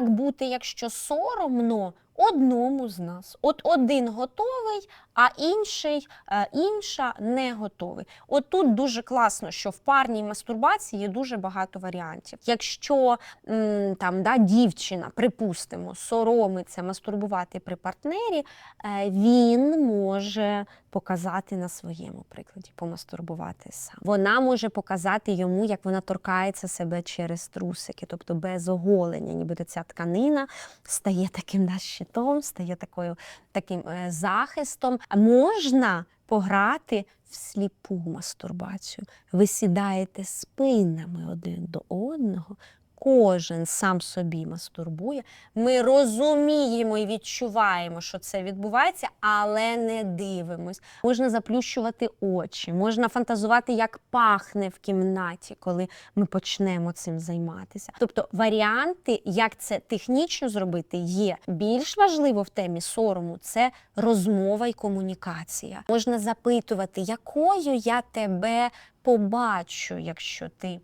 Як бути, якщо соромно одному з нас? От один готовий, а інший, е, інша не готовий. От тут дуже класно, що в парній мастурбації є дуже багато варіантів. Якщо там да, дівчина, припустимо, соромиться мастурбувати при партнері, е, він може показати на своєму прикладі, помастурбувати сам. Вона може показати йому, як вона торкається себе через трусики, тобто без оголення, ніби ця тканина стає таким да, щитом, стає такою, таким е, захистом. Можна пограти в сліпу мастурбацію. Ви сідаєте спинами один до одного. Кожен сам собі мастурбує. Ми розуміємо і відчуваємо, що це відбувається, але не дивимось. Можна заплющувати очі, можна фантазувати, як пахне в кімнаті, коли ми почнемо цим займатися. Тобто варіанти, як це технічно зробити, є. Більш важливо в темі сорому це розмова і комунікація. Можна запитувати, якою я тебе побачу, якщо ти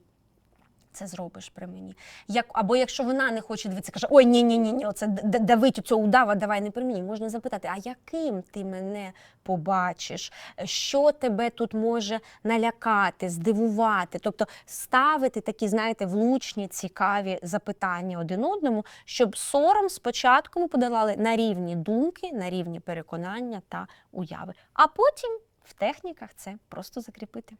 це зробиш при мені. Як, або якщо вона не хоче дивитися, каже, ой, ні, ні, ні, ні, оце давить у цього удава, давай не при мені. Можна запитати, а яким ти мене побачиш? Що тебе тут може налякати, здивувати? Тобто ставити такі, знаєте, влучні, цікаві запитання один одному, щоб сором спочатку ми подолали на рівні думки, на рівні переконання та уяви, а потім в техніках це просто закріпити.